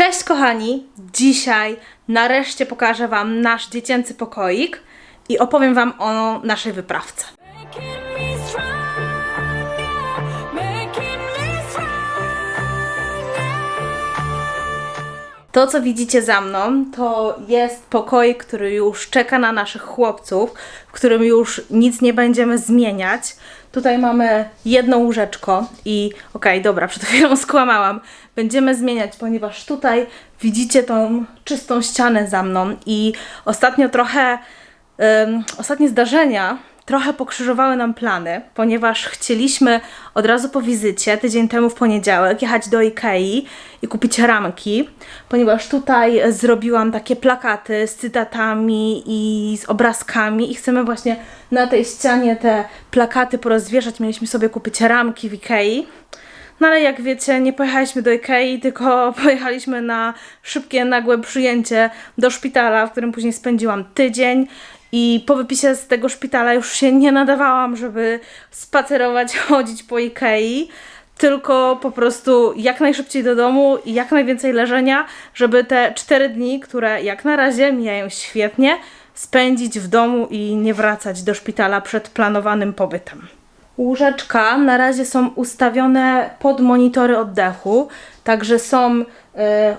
Cześć kochani! Dzisiaj nareszcie pokażę Wam nasz dziecięcy pokoik i opowiem Wam o naszej wyprawce. To, co widzicie za mną, to jest pokoik, który już czeka na naszych chłopców, w którym już nic nie będziemy zmieniać. Tutaj mamy jedno łóżeczko i okej, dobra, przed chwilą skłamałam. Będziemy zmieniać, ponieważ tutaj widzicie tą czystą ścianę za mną i ostatnio trochę, ostatnie zdarzenia trochę pokrzyżowały nam plany, ponieważ chcieliśmy od razu po wizycie, tydzień temu w poniedziałek, jechać do Ikei i kupić ramki, ponieważ tutaj zrobiłam takie plakaty z cytatami i z obrazkami i chcemy właśnie na tej ścianie te plakaty porozwieszać. Mieliśmy sobie kupić ramki w Ikei. No ale jak wiecie, nie pojechaliśmy do Ikei, tylko pojechaliśmy na szybkie, nagłe przyjęcie do szpitala, w którym później spędziłam tydzień. I po wypisie z tego szpitala już się nie nadawałam, żeby spacerować, chodzić po Ikei, tylko po prostu jak najszybciej do domu i jak najwięcej leżenia, żeby te cztery dni, które jak na razie mijają świetnie, spędzić w domu i nie wracać do szpitala przed planowanym pobytem. Łóżeczka na razie są ustawione pod monitory oddechu, także są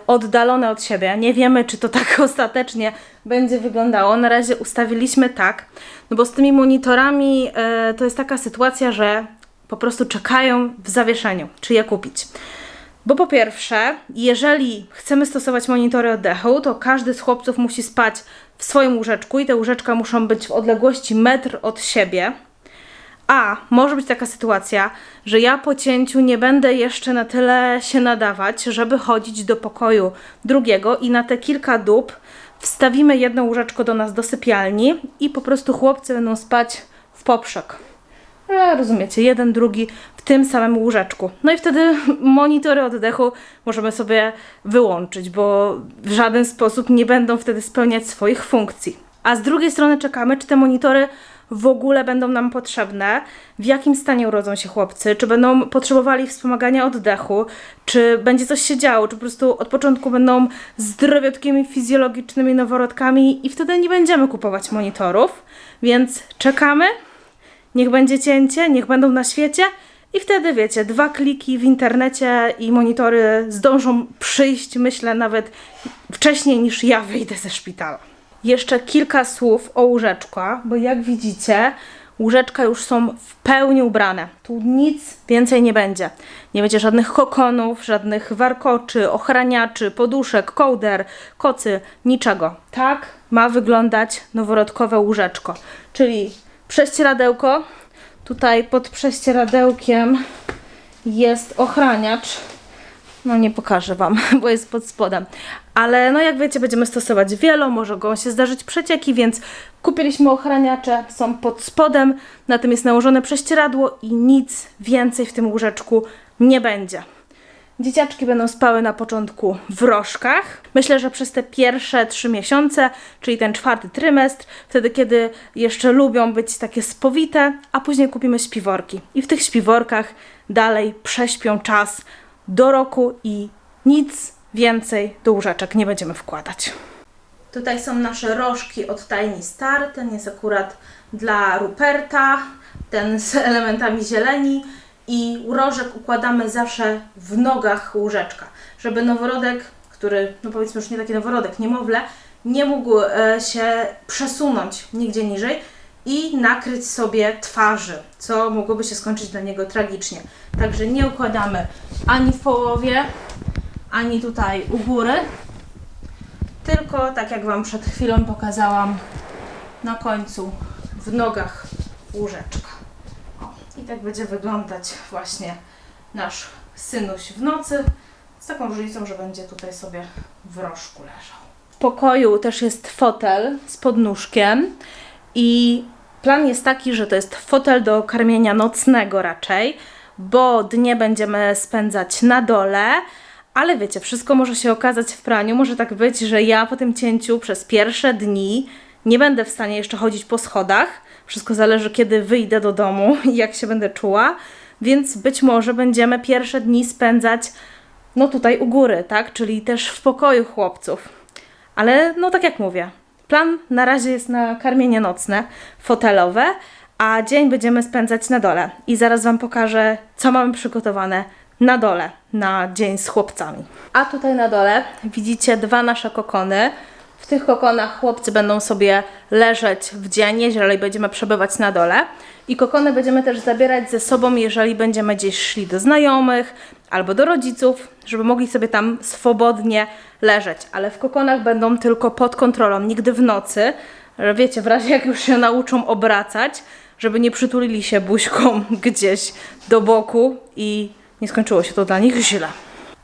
oddalone od siebie. Nie wiemy, czy to tak ostatecznie będzie wyglądało. Na razie ustawiliśmy tak, no bo z tymi monitorami e, to jest taka sytuacja, że po prostu czekają w zawieszeniu, czy je kupić. Bo po pierwsze, jeżeli chcemy stosować monitory oddechu, to każdy z chłopców musi spać w swoim łóżeczku i te łóżeczka muszą być w odległości metr od siebie. A może być taka sytuacja, że ja po cięciu nie będę jeszcze na tyle się nadawać, żeby chodzić do pokoju drugiego i na te kilka dób wstawimy jedno łóżeczko do nas do sypialni i po prostu chłopcy będą spać w poprzek. E, rozumiecie, jeden, drugi w tym samym łóżeczku. No i wtedy monitory oddechu możemy sobie wyłączyć, bo w żaden sposób nie będą wtedy spełniać swoich funkcji. A z drugiej strony czekamy, czy te monitory w ogóle będą nam potrzebne, w jakim stanie urodzą się chłopcy, czy będą potrzebowali wspomagania oddechu, czy będzie coś się działo, czy po prostu od początku będą zdrowiutkimi fizjologicznymi noworodkami i wtedy nie będziemy kupować monitorów. Więc czekamy, niech będzie cięcie, niech będą na świecie. I wtedy wiecie, dwa kliki w internecie i monitory zdążą przyjść, myślę, nawet wcześniej niż ja wyjdę ze szpitala. Jeszcze kilka słów o łóżeczkach, bo jak widzicie, łóżeczka już są w pełni ubrane. Tu nic więcej nie będzie. Nie będzie żadnych kokonów, żadnych warkoczy, ochraniaczy, poduszek, kołder, kocy, niczego. Tak ma wyglądać noworodkowe łóżeczko. Czyli prześcieradełko. Tutaj pod prześcieradełkiem jest ochraniacz. No nie pokażę Wam, bo jest pod spodem. Ale no jak wiecie, będziemy stosować wielo, mogą się zdarzyć przecieki, więc kupiliśmy ochraniacze, są pod spodem, na tym jest nałożone prześcieradło i nic więcej w tym łóżeczku nie będzie. Dzieciaczki będą spały na początku w rożkach. Myślę, że przez te pierwsze trzy miesiące, czyli ten czwarty trymestr, wtedy kiedy jeszcze lubią być takie spowite, a później kupimy śpiworki. I w tych śpiworkach dalej prześpią czas do roku i nic więcej do łóżeczek nie będziemy wkładać. Tutaj są nasze rożki od Tiny Star. Ten jest akurat dla Ruperta, ten z elementami zieleni. I rożek układamy zawsze w nogach łóżeczka, żeby noworodek, który, no powiedzmy już nie taki noworodek, niemowlę, nie mógł e, się przesunąć nigdzie niżej i nakryć sobie twarzy, co mogłoby się skończyć dla niego tragicznie. Także nie układamy ani w połowie, ani tutaj u góry, tylko tak jak Wam przed chwilą pokazałam, na końcu w nogach łóżeczka. O, I tak będzie wyglądać właśnie nasz synuś w nocy, z taką różnicą, że będzie tutaj sobie w rożku leżał. W pokoju też jest fotel z podnóżkiem i plan jest taki, że to jest fotel do karmienia nocnego raczej, bo dnie będziemy spędzać na dole, ale wiecie, wszystko może się okazać w praniu. Może tak być, że ja po tym cięciu przez pierwsze dni nie będę w stanie jeszcze chodzić po schodach. Wszystko zależy, kiedy wyjdę do domu i jak się będę czuła. Więc być może będziemy pierwsze dni spędzać no tutaj u góry, tak? Czyli też w pokoju chłopców. Ale no tak jak mówię, plan na razie jest na karmienie nocne, fotelowe, a dzień będziemy spędzać na dole. I zaraz Wam pokażę, co mamy przygotowane na dole, na dzień z chłopcami. A tutaj na dole widzicie dwa nasze kokony. W tych kokonach chłopcy będą sobie leżeć w dzień, jeżeli będziemy przebywać na dole. I kokony będziemy też zabierać ze sobą, jeżeli będziemy gdzieś szli do znajomych albo do rodziców, żeby mogli sobie tam swobodnie leżeć. Ale w kokonach będą tylko pod kontrolą, nigdy w nocy. Wiecie, w razie jak już się nauczą obracać, żeby nie przytulili się buźką gdzieś do boku i nie skończyło się to dla nich źle.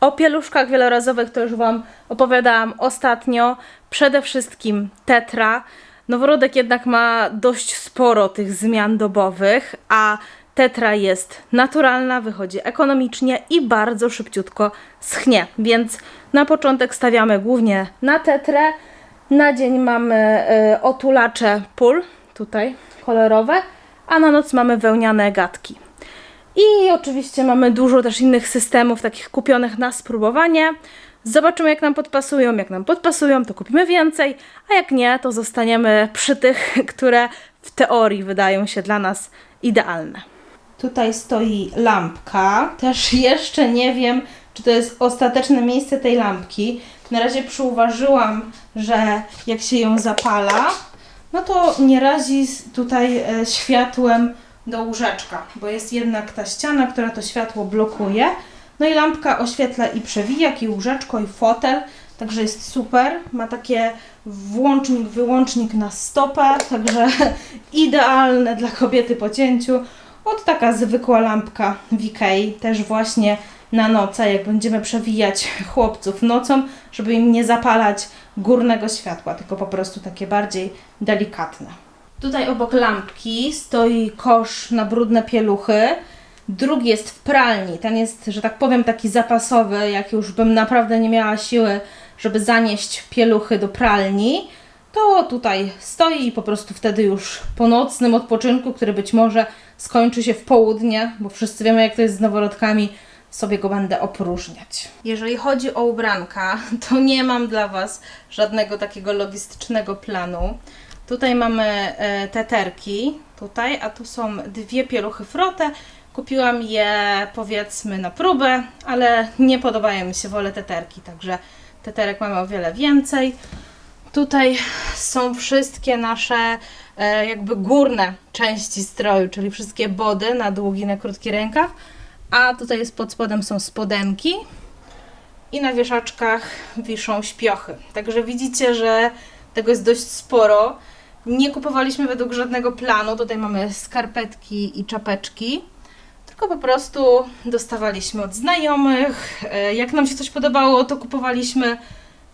O pieluszkach wielorazowych to już Wam opowiadałam ostatnio. Przede wszystkim tetra. Noworodek jednak ma dość sporo tych zmian dobowych, a tetra jest naturalna, wychodzi ekonomicznie i bardzo szybciutko schnie. Więc na początek stawiamy głównie na tetrę. Na dzień mamy y, otulacze pól, tutaj kolorowe, a na noc mamy wełniane gadki. I oczywiście mamy dużo też innych systemów, takich kupionych na spróbowanie. Zobaczymy, jak nam podpasują. Jak nam podpasują, to kupimy więcej, a jak nie, to zostaniemy przy tych, które w teorii wydają się dla nas idealne. Tutaj stoi lampka. Też jeszcze nie wiem, czy to jest ostateczne miejsce tej lampki. Na razie przyuważyłam, że jak się ją zapala, no to nie razi tutaj e, światłem do łóżeczka, bo jest jednak ta ściana, która to światło blokuje. No i lampka oświetla i przewijak, i łóżeczko, i fotel, także jest super. Ma takie włącznik, wyłącznik na stopę, także idealne dla kobiety po cięciu. Od taka zwykła lampka w też właśnie na noce, jak będziemy przewijać chłopców nocą, żeby im nie zapalać górnego światła, tylko po prostu takie bardziej delikatne. Tutaj obok lampki stoi kosz na brudne pieluchy. Drugi jest w pralni. Ten jest, że tak powiem, taki zapasowy, jak już bym naprawdę nie miała siły, żeby zanieść pieluchy do pralni. To tutaj stoi i po prostu wtedy już po nocnym odpoczynku, który być może skończy się w południe, bo wszyscy wiemy, jak to jest z noworodkami, sobie go będę opróżniać. Jeżeli chodzi o ubranka, to nie mam dla Was żadnego takiego logistycznego planu. Tutaj mamy e, teterki, tutaj, a tu są dwie pieluchy frotę. Kupiłam je powiedzmy na próbę, ale nie podobają mi się, wolę teterki, także teterek mamy o wiele więcej. Tutaj są wszystkie nasze e, jakby górne części stroju, czyli wszystkie body na długi, na krótki rękaw. A tutaj jest pod spodem są spodenki i na wieszaczkach wiszą śpiochy. Także widzicie, że tego jest dość sporo. Nie kupowaliśmy według żadnego planu. Tutaj mamy skarpetki i czapeczki. Tylko po prostu dostawaliśmy od znajomych. E, Jak nam się coś podobało, to kupowaliśmy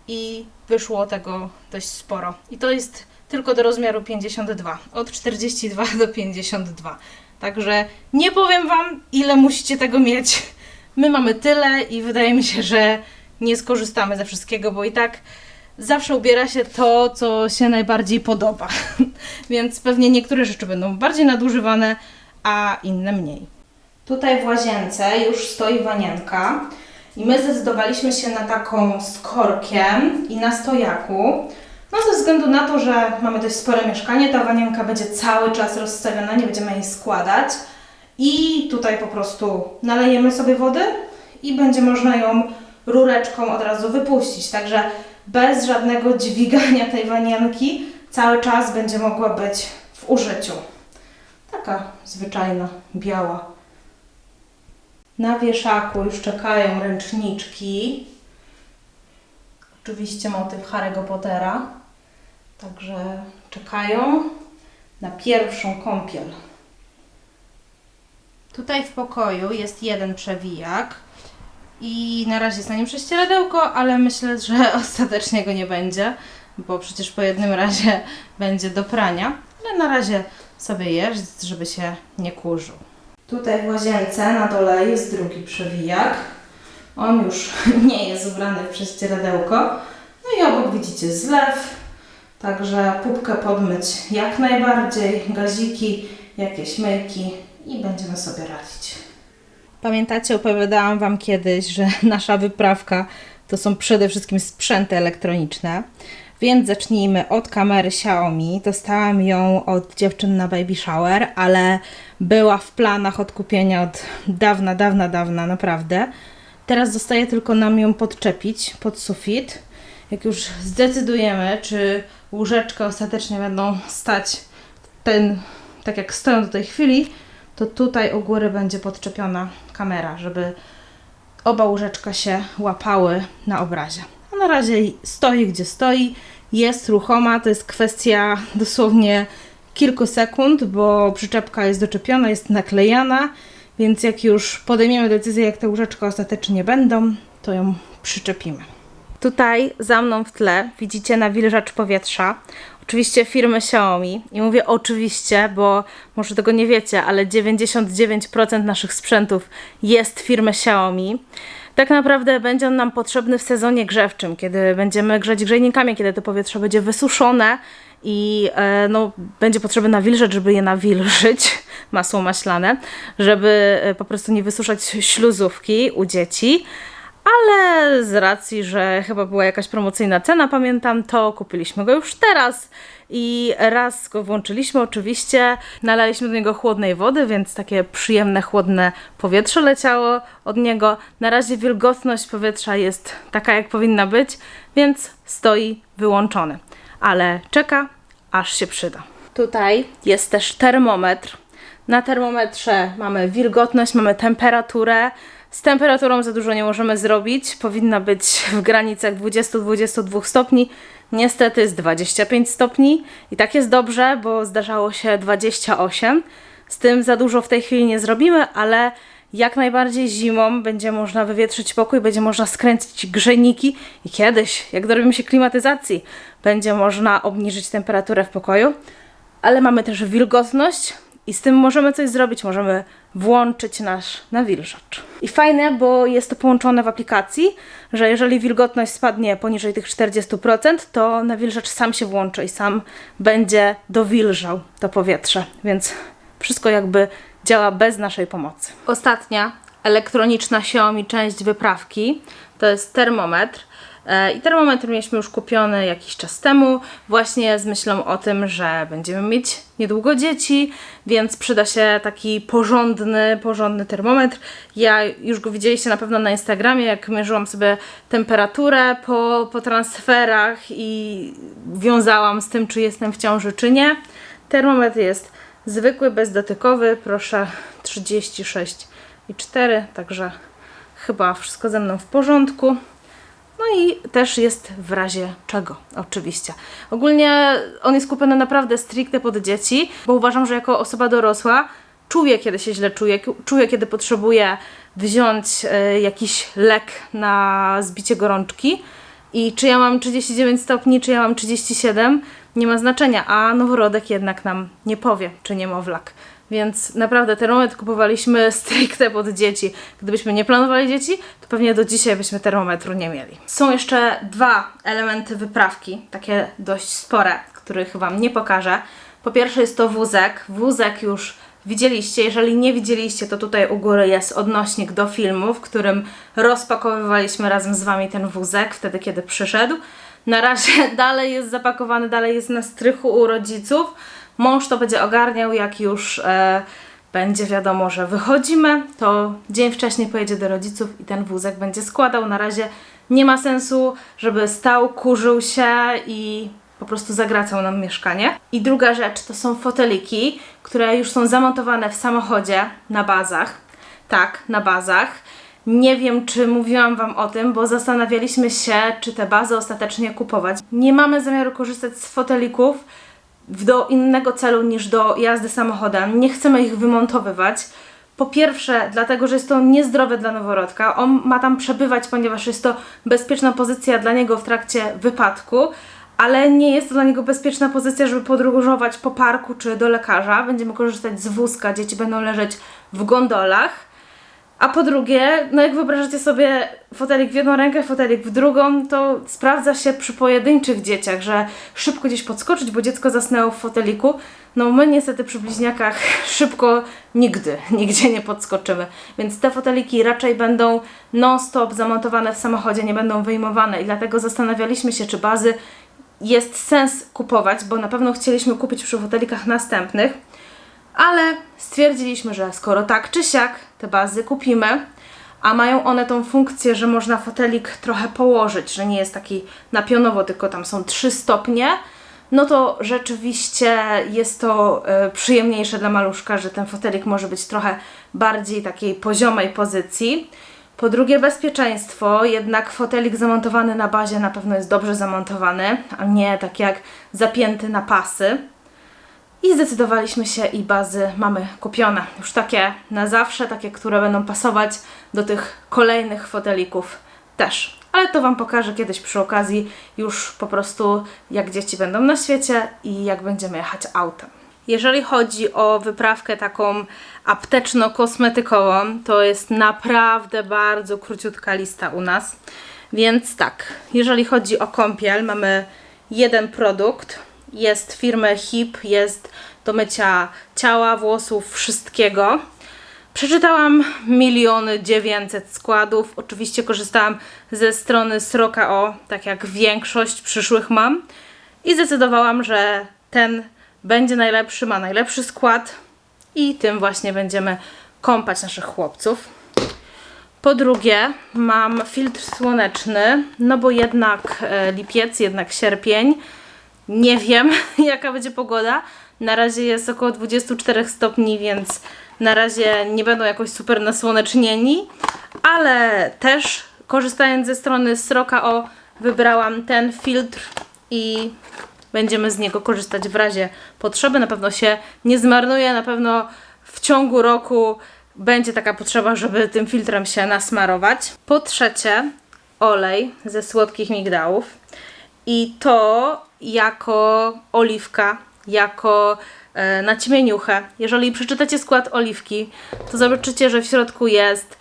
i wyszło tego dość sporo. I to jest tylko do rozmiaru 52, od 42 do 52. Także nie powiem Wam, ile musicie tego mieć. My mamy tyle i wydaje mi się, że nie skorzystamy ze wszystkiego, bo i tak zawsze ubiera się to, co się najbardziej podoba. Więc pewnie niektóre rzeczy będą bardziej nadużywane, a inne mniej. Tutaj w łazience już stoi wanienka i my zdecydowaliśmy się na taką z korkiem i na stojaku. No ze względu na to, że mamy dość spore mieszkanie, ta wanienka będzie cały czas rozstawiona, nie będziemy jej składać. I tutaj po prostu nalejemy sobie wody i będzie można ją rureczką od razu wypuścić. Także bez żadnego dźwigania tej wanienki cały czas będzie mogła być w użyciu. Taka zwyczajna, biała. Na wieszaku już czekają ręczniczki. Oczywiście motyw Harry'ego Pottera. Także czekają na pierwszą kąpiel. Tutaj w pokoju jest jeden przewijak i na razie jest na nim prześcieradełko, ale myślę, że ostatecznie go nie będzie, bo przecież po jednym razie będzie do prania. Ale na razie sobie jest, żeby się nie kurzył. Tutaj w łazience na dole jest drugi przewijak. On już nie jest ubrany w prześcieradełko. No i obok widzicie zlew, także pupkę podmyć jak najbardziej, gaziki, jakieś myjki i będziemy sobie radzić. Pamiętacie, opowiadałam Wam kiedyś, że nasza wyprawka to są przede wszystkim sprzęty elektroniczne. Więc zacznijmy od kamery Xiaomi. Dostałam ją od dziewczyn na baby shower, ale była w planach odkupienia od dawna, dawna, dawna, naprawdę. Teraz zostaje tylko nam ją podczepić pod sufit. Jak już zdecydujemy, czy łóżeczka ostatecznie będą stać ten, tak jak stoją do tej chwili, to tutaj u góry będzie podczepiona kamera, żeby oba łóżeczka się łapały na obrazie. A na razie stoi gdzie stoi, jest ruchoma, to jest kwestia dosłownie kilku sekund, bo przyczepka jest doczepiona, jest naklejana, więc jak już podejmiemy decyzję, jak te łóżeczka ostatecznie będą, to ją przyczepimy. Tutaj za mną w tle widzicie nawilżacz powietrza. Oczywiście firmy Xiaomi. I mówię oczywiście, bo może tego nie wiecie, ale 99% naszych sprzętów jest firmy Xiaomi. Tak naprawdę będzie on nam potrzebny w sezonie grzewczym, kiedy będziemy grzać grzejnikami, kiedy to powietrze będzie wysuszone i e, no, będzie potrzebny nawilżacz, żeby je nawilżyć, masło maślane, żeby e, po prostu nie wysuszać śluzówki u dzieci. Ale z racji, że chyba była jakaś promocyjna cena, pamiętam, to kupiliśmy go już teraz i raz go włączyliśmy oczywiście, nalaliśmy do niego chłodnej wody, więc takie przyjemne, chłodne powietrze leciało od niego. Na razie wilgotność powietrza jest taka, jak powinna być, więc stoi wyłączony, ale czeka, aż się przyda. Tutaj jest też termometr. Na termometrze mamy wilgotność, mamy temperaturę. Z temperaturą za dużo nie możemy zrobić. Powinna być w granicach 20-22 stopni. Niestety jest 25 stopni i tak jest dobrze, bo zdarzało się 28. Z tym za dużo w tej chwili nie zrobimy, ale jak najbardziej zimą będzie można wywietrzyć pokój, będzie można skręcić grzejniki i kiedyś, jak dorobimy się klimatyzacji, będzie można obniżyć temperaturę w pokoju ale mamy też wilgotność i z tym możemy coś zrobić, możemy włączyć nasz nawilżacz. I fajne, bo jest to połączone w aplikacji, że jeżeli wilgotność spadnie poniżej tych 40%, to nawilżacz sam się włączy i sam będzie dowilżał to powietrze, więc wszystko jakby działa bez naszej pomocy. Ostatnia elektroniczna Xiaomi część wyprawki to jest termometr. E, I termometr mieliśmy już kupiony jakiś czas temu, właśnie z myślą o tym, że będziemy mieć niedługo dzieci, więc przyda się taki porządny, porządny termometr. Ja już go widzieliście na pewno na Instagramie, jak mierzyłam sobie temperaturę po, po transferach i wiązałam z tym, czy jestem w ciąży, czy nie. Termometr jest zwykły, bezdotykowy, proszę 36,4, także chyba wszystko ze mną w porządku. No i też jest w razie czego, oczywiście. Ogólnie on jest kupiony naprawdę stricte pod dzieci, bo uważam, że jako osoba dorosła czuję, kiedy się źle czuję, czuję, kiedy potrzebuję wziąć e, jakiś lek na zbicie gorączki. I czy ja mam 39 stopni, czy ja mam 37, nie ma znaczenia, a noworodek jednak nam nie powie, czy niemowlak. Więc naprawdę termometr kupowaliśmy stricte pod dzieci. Gdybyśmy nie planowali dzieci, to pewnie do dzisiaj byśmy termometru nie mieli. Są jeszcze dwa elementy wyprawki, takie dość spore, których Wam nie pokażę. Po pierwsze jest to wózek. Wózek już widzieliście. Jeżeli nie widzieliście, to tutaj u góry jest odnośnik do filmu, w którym rozpakowywaliśmy razem z Wami ten wózek, wtedy kiedy przyszedł. Na razie dalej jest zapakowany, dalej jest na strychu u rodziców. Mąż to będzie ogarniał, jak już e, będzie wiadomo, że wychodzimy, to dzień wcześniej pojedzie do rodziców i ten wózek będzie składał. Na razie nie ma sensu, żeby stał, kurzył się i po prostu zagracał nam mieszkanie. I druga rzecz to są foteliki, które już są zamontowane w samochodzie na bazach. Tak, na bazach. Nie wiem, czy mówiłam Wam o tym, bo zastanawialiśmy się, czy te bazy ostatecznie kupować. Nie mamy zamiaru korzystać z fotelików do innego celu niż do jazdy samochodem. Nie chcemy ich wymontowywać. Po pierwsze, dlatego, że jest to niezdrowe dla noworodka. On ma tam przebywać, ponieważ jest to bezpieczna pozycja dla niego w trakcie wypadku, ale nie jest to dla niego bezpieczna pozycja, żeby podróżować po parku czy do lekarza. Będziemy korzystać z wózka, dzieci będą leżeć w gondolach. A po drugie, no jak wyobrażacie sobie fotelik w jedną rękę, fotelik w drugą, to sprawdza się przy pojedynczych dzieciach, że szybko gdzieś podskoczyć, bo dziecko zasnęło w foteliku. No my niestety przy bliźniakach szybko nigdy, nigdzie nie podskoczymy. Więc te foteliki raczej będą non-stop zamontowane w samochodzie, nie będą wyjmowane i dlatego zastanawialiśmy się, czy bazy jest sens kupować, bo na pewno chcieliśmy kupić przy fotelikach następnych, ale stwierdziliśmy, że skoro tak czy siak te bazy kupimy, a mają one tą funkcję, że można fotelik trochę położyć, że nie jest taki na pionowo, tylko tam są trzy stopnie, no to rzeczywiście jest to e, przyjemniejsze dla maluszka, że ten fotelik może być trochę bardziej takiej poziomej pozycji. Po drugie bezpieczeństwo, jednak fotelik zamontowany na bazie na pewno jest dobrze zamontowany, a nie tak jak zapięty na pasy. I zdecydowaliśmy się i bazy mamy kupione. Już takie na zawsze, takie, które będą pasować do tych kolejnych fotelików też. Ale to Wam pokażę kiedyś przy okazji, już po prostu jak dzieci będą na świecie i jak będziemy jechać autem. Jeżeli chodzi o wyprawkę taką apteczno-kosmetykową, to jest naprawdę bardzo króciutka lista u nas. Więc tak, jeżeli chodzi o kąpiel, mamy jeden produkt. Jest firmy HIP, jest do mycia ciała, włosów, wszystkiego. Przeczytałam miliony dziewięćset składów. Oczywiście korzystałam ze strony Sroka O, tak jak większość przyszłych mam. I zdecydowałam, że ten będzie najlepszy, ma najlepszy skład i tym właśnie będziemy kąpać naszych chłopców. Po drugie, mam filtr słoneczny, no bo jednak e, lipiec, jednak sierpień. Nie wiem, jaka będzie pogoda. Na razie jest około 24 stopni, więc na razie nie będą jakoś super nasłonecznieni, ale też korzystając ze strony Sroka O, wybrałam ten filtr i będziemy z niego korzystać w razie potrzeby. Na pewno się nie zmarnuje, na pewno w ciągu roku będzie taka potrzeba, żeby tym filtrem się nasmarować. Po trzecie, olej ze słodkich migdałów. I to jako oliwka, jako e, naćmieniuchę. Jeżeli przeczytacie skład oliwki, to zobaczycie, że w środku jest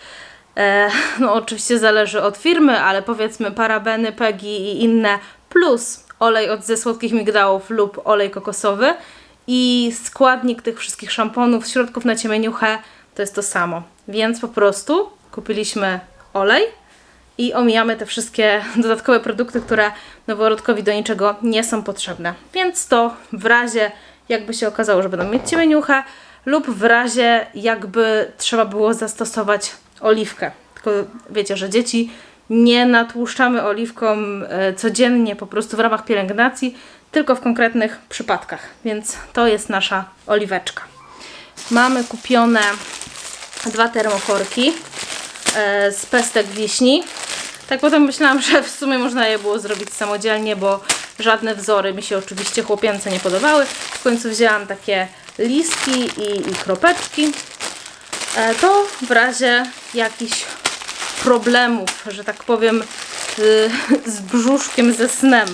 E, no oczywiście zależy od firmy, ale powiedzmy parabeny, PEGI i inne, plus olej od ze słodkich migdałów lub olej kokosowy i składnik tych wszystkich szamponów, środków na ciemieniuchę to jest to samo. Więc po prostu kupiliśmy olej i omijamy te wszystkie dodatkowe produkty, które noworodkowi do niczego nie są potrzebne. Więc to w razie jakby się okazało, że będą mieć ciemieniuchę lub w razie jakby trzeba było zastosować oliwkę. Tylko wiecie, że dzieci nie natłuszczamy oliwką e, codziennie po prostu w ramach pielęgnacji, tylko w konkretnych przypadkach. Więc to jest nasza oliweczka. Mamy kupione dwa termoforki e, z pestek wiśni. Tak potem myślałam, że w sumie można je było zrobić samodzielnie, bo żadne wzory mi się oczywiście chłopięce nie podobały. W końcu wzięłam takie listki i, i kropeczki. E, to w razie jakichś problemów, że tak powiem, y, z brzuszkiem, ze snem.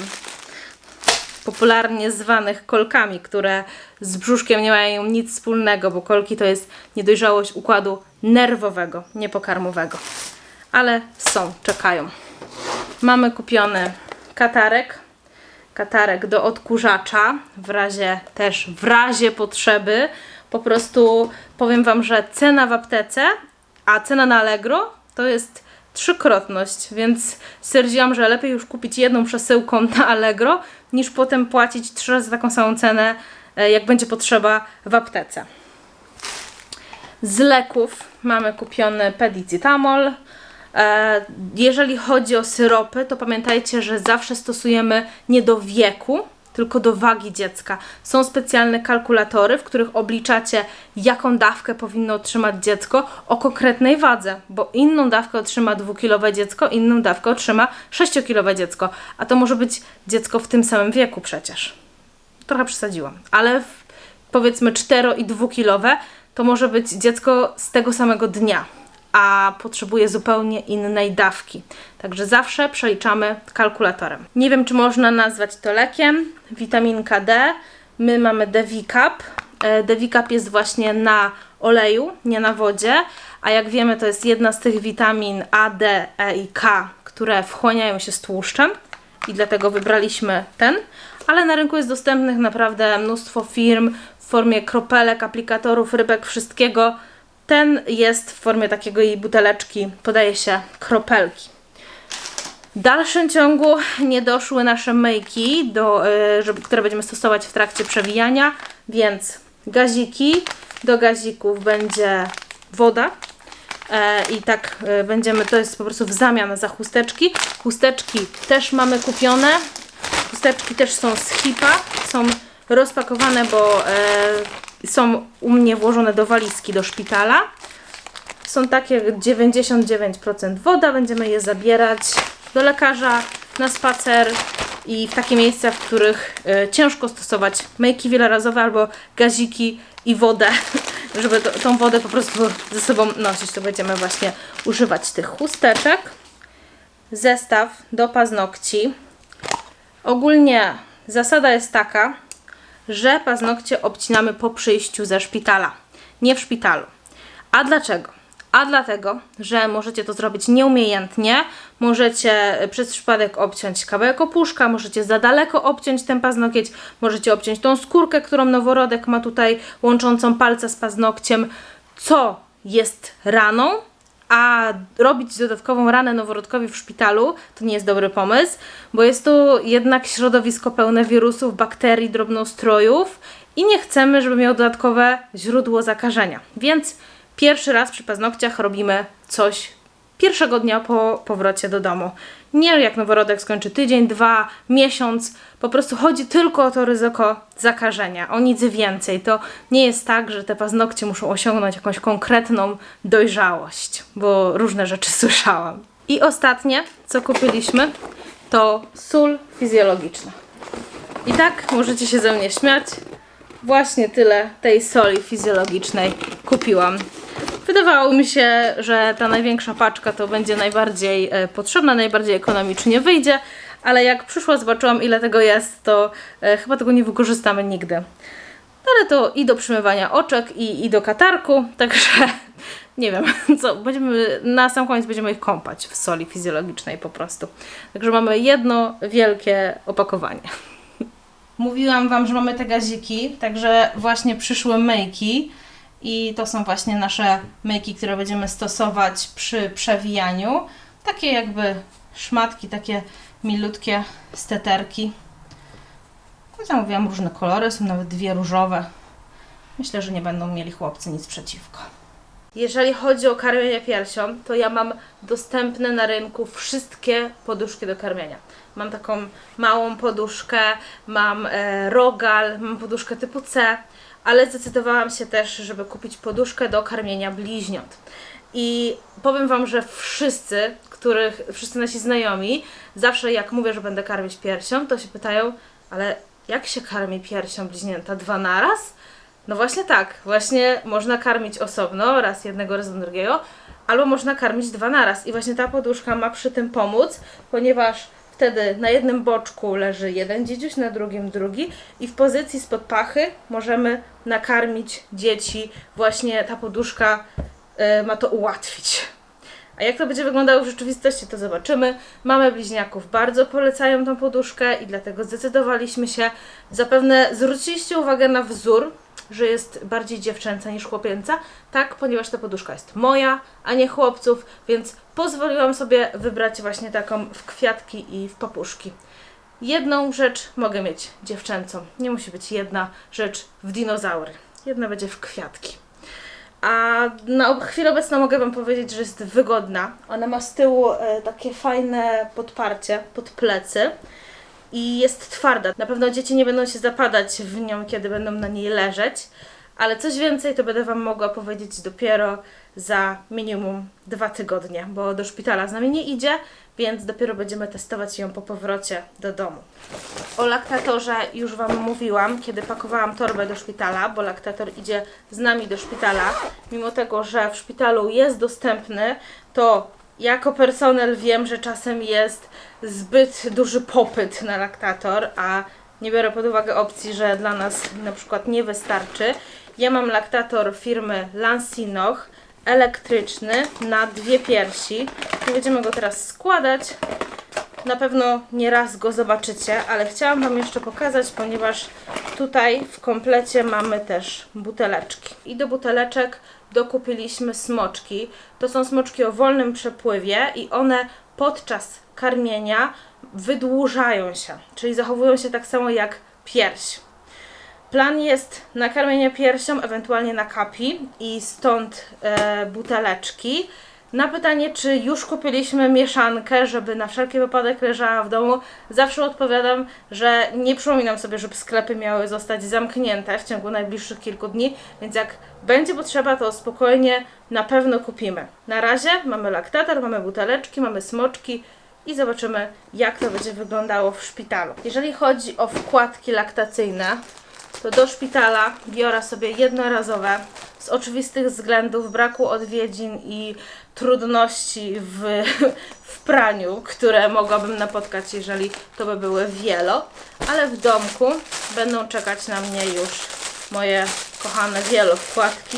Popularnie zwanych kolkami, które z brzuszkiem nie mają nic wspólnego, bo kolki to jest niedojrzałość układu nerwowego, niepokarmowego. Ale są, czekają. Mamy kupiony katarek, katarek do odkurzacza, w razie też w razie potrzeby. Po prostu powiem Wam, że cena w aptece, a cena na Allegro to jest trzykrotność, więc stwierdziłam, że lepiej już kupić jedną przesyłką na Allegro, niż potem płacić trzy razy taką samą cenę, e, jak będzie potrzeba w aptece. Z leków mamy kupiony pedicytamol. E, Jeżeli chodzi o syropy, to pamiętajcie, że zawsze stosujemy nie do wieku, tylko do wagi dziecka. Są specjalne kalkulatory, w których obliczacie, jaką dawkę powinno otrzymać dziecko o konkretnej wadze, bo inną dawkę otrzyma 2-kilowe dziecko, inną dawkę otrzyma 6-kilowe dziecko, a to może być dziecko w tym samym wieku przecież. Trochę przesadziłam, ale powiedzmy 4 i 2 kilowe to może być dziecko z tego samego dnia, a potrzebuje zupełnie innej dawki. Także zawsze przeliczamy kalkulatorem. Nie wiem, czy można nazwać to lekiem. Witaminka D. My mamy Devicap. E, Devicap jest właśnie na oleju, nie na wodzie, a jak wiemy, to jest jedna z tych witamin A, D, E i K, które wchłaniają się z tłuszczem i dlatego wybraliśmy ten, ale na rynku jest dostępnych naprawdę mnóstwo firm w formie kropelek, aplikatorów, rybek, wszystkiego. Ten jest w formie takiego jej buteleczki, podaje się kropelki. W dalszym ciągu nie doszły nasze myjki, do, y, żeby, które będziemy stosować w trakcie przewijania, więc gaziki, do gazików będzie woda e, i tak e, będziemy, to jest po prostu w zamian za chusteczki. Chusteczki też mamy kupione, chusteczki też są z hipa, są rozpakowane, bo e, są u mnie włożone do walizki do szpitala. Są takie 99% woda, będziemy je zabierać do lekarza na spacer i w takie miejsca, w których e, ciężko stosować myjki wielorazowe albo gaziki i wodę, żeby to, tą wodę po prostu ze sobą nosić, to będziemy właśnie używać tych chusteczek. Zestaw do paznokci. Ogólnie zasada jest taka, że paznokcie obcinamy po przyjściu ze szpitala, nie w szpitalu. A dlaczego? A dlatego, że możecie to zrobić nieumiejętnie, możecie przez przypadek obciąć kawałek opuszka, możecie za daleko obciąć ten paznokieć, możecie obciąć tą skórkę, którą noworodek ma tutaj łączącą palce z paznokciem, co jest raną, a robić dodatkową ranę noworodkowi w szpitalu to nie jest dobry pomysł, bo jest to jednak środowisko pełne wirusów, bakterii, drobnoustrojów i nie chcemy, żeby miał dodatkowe źródło zakażenia. Więc pierwszy raz przy paznokciach robimy coś pierwszego dnia po powrocie do domu. Nie jak noworodek skończy tydzień, dwa, miesiąc. Po prostu chodzi tylko o to ryzyko zakażenia, o nic więcej. To nie jest tak, że te paznokcie muszą osiągnąć jakąś konkretną dojrzałość, bo różne rzeczy słyszałam. I ostatnie, co kupiliśmy, to sól fizjologiczna. I tak możecie się ze mnie śmiać. Właśnie tyle tej soli fizjologicznej kupiłam. Wydawało mi się, że ta największa paczka to będzie najbardziej e, potrzebna, najbardziej ekonomicznie wyjdzie, ale jak przyszła, zobaczyłam ile tego jest, to e, chyba tego nie wykorzystamy nigdy. Ale to i do przymywania oczek, i, i do katarku, także nie wiem, co, będziemy, na sam koniec będziemy ich kąpać w soli fizjologicznej po prostu. Także mamy jedno wielkie opakowanie. Mówiłam Wam, że mamy te gaziki, także właśnie przyszły myjki i to są właśnie nasze myjki, które będziemy stosować przy przewijaniu. Takie jakby szmatki, takie milutkie steterki. No, Zamówiłam różne kolory, są nawet dwie różowe. Myślę, że nie będą mieli chłopcy nic przeciwko. Jeżeli chodzi o karmienie piersią, to ja mam dostępne na rynku wszystkie poduszki do karmienia. Mam taką małą poduszkę, mam e, rogal, mam poduszkę typu C, ale zdecydowałam się też, żeby kupić poduszkę do karmienia bliźniąt. I powiem Wam, że wszyscy, których, wszyscy nasi znajomi, zawsze jak mówię, że będę karmić piersią, to się pytają, ale jak się karmi piersią bliźnięta dwa naraz? No właśnie tak, właśnie można karmić osobno, raz jednego, raz drugiego, albo można karmić dwa naraz. I właśnie ta poduszka ma przy tym pomóc, ponieważ wtedy na jednym boczku leży jeden dziedziuś, na drugim drugi i w pozycji spod pachy możemy nakarmić dzieci. Właśnie ta poduszka y, ma to ułatwić. A jak to będzie wyglądało w rzeczywistości, to zobaczymy. Mamy bliźniaków, bardzo polecają tą poduszkę i dlatego zdecydowaliśmy się. Zapewne zwróciliście uwagę na wzór, że jest bardziej dziewczęca niż chłopięca. Tak, ponieważ ta poduszka jest moja, a nie chłopców, więc pozwoliłam sobie wybrać właśnie taką w kwiatki i w papuszki. Jedną rzecz mogę mieć dziewczęcą. Nie musi być jedna rzecz w dinozaury. Jedna będzie w kwiatki. A na chwilę obecną mogę Wam powiedzieć, że jest wygodna. Ona ma z tyłu e, takie fajne podparcie pod plecy i jest twarda. Na pewno dzieci nie będą się zapadać w nią, kiedy będą na niej leżeć, ale coś więcej to będę Wam mogła powiedzieć dopiero za minimum dwa tygodnie, bo do szpitala z nami nie idzie, więc dopiero będziemy testować ją po powrocie do domu. O laktatorze już Wam mówiłam, kiedy pakowałam torbę do szpitala, bo laktator idzie z nami do szpitala. Mimo tego, że w szpitalu jest dostępny, to jako personel wiem, że czasem jest zbyt duży popyt na laktator, a nie biorę pod uwagę opcji, że dla nas na przykład nie wystarczy. Ja mam laktator firmy Lansinoch elektryczny na dwie piersi. Nie będziemy go teraz składać. Na pewno nie raz go zobaczycie, ale chciałam Wam jeszcze pokazać, ponieważ tutaj w komplecie mamy też buteleczki. I do buteleczek dokupiliśmy smoczki. To są smoczki o wolnym przepływie i one podczas karmienia wydłużają się, czyli zachowują się tak samo jak pierś. Plan jest na karmienie piersią, ewentualnie na kapi i stąd e, buteleczki. Na pytanie, czy już kupiliśmy mieszankę, żeby na wszelki wypadek leżała w domu, zawsze odpowiadam, że nie przypominam sobie, żeby sklepy miały zostać zamknięte w ciągu najbliższych kilku dni, więc jak będzie potrzeba, to spokojnie na pewno kupimy. Na razie mamy laktator, mamy buteleczki, mamy smoczki i zobaczymy, jak to będzie wyglądało w szpitalu. Jeżeli chodzi o wkładki laktacyjne, to do szpitala biorę sobie jednorazowe z oczywistych względów braku odwiedzin i trudności w, w praniu, które mogłabym napotkać, jeżeli to by były wielo, ale w domku będą czekać na mnie już moje kochane wielo wkładki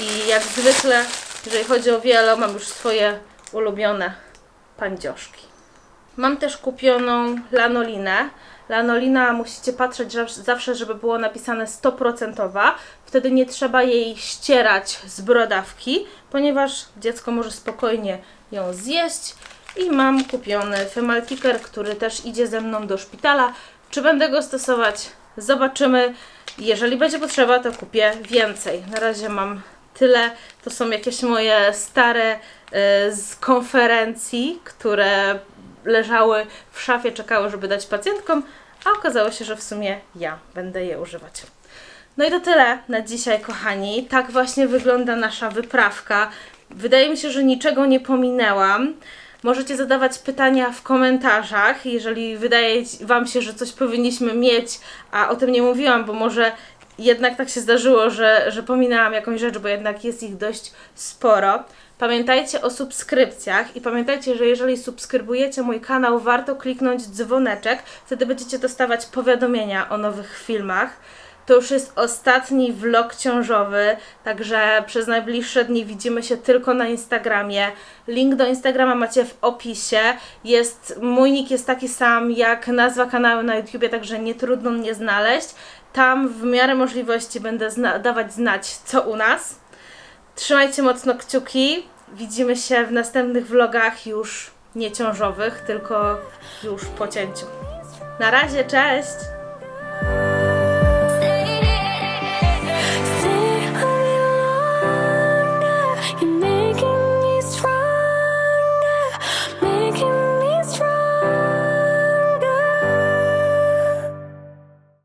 i jak zwykle, jeżeli chodzi o wielo, mam już swoje ulubione pandzioszki. Mam też kupioną lanolinę. Lanolina musicie patrzeć zawsze, żeby było napisane 100%. Wtedy nie trzeba jej ścierać z brodawki, ponieważ dziecko może spokojnie ją zjeść. I mam kupiony femaltiker, który też idzie ze mną do szpitala. Czy będę go stosować? Zobaczymy. Jeżeli będzie potrzeba, to kupię więcej. Na razie mam tyle. To są jakieś moje stare y, z konferencji, które leżały w szafie, czekały, żeby dać pacjentkom, a okazało się, że w sumie ja będę je używać. No i to tyle na dzisiaj, kochani. Tak właśnie wygląda nasza wyprawka. Wydaje mi się, że niczego nie pominęłam. Możecie zadawać pytania w komentarzach, jeżeli wydaje Wam się, że coś powinniśmy mieć, a o tym nie mówiłam, bo może jednak tak się zdarzyło, że, że pominęłam jakąś rzecz, bo jednak jest ich dość sporo. Pamiętajcie o subskrypcjach i pamiętajcie, że jeżeli subskrybujecie mój kanał, warto kliknąć dzwoneczek, wtedy będziecie dostawać powiadomienia o nowych filmach. To już jest ostatni vlog ciążowy, także przez najbliższe dni widzimy się tylko na Instagramie. Link do Instagrama macie w opisie. Jest, mój nick jest taki sam jak nazwa kanału na YouTubie, także nie trudno mnie znaleźć. Tam w miarę możliwości będę zna- dawać znać, co u nas. Trzymajcie mocno kciuki. Widzimy się w następnych vlogach już nieciążowych, tylko już po cięciu. Na razie, cześć!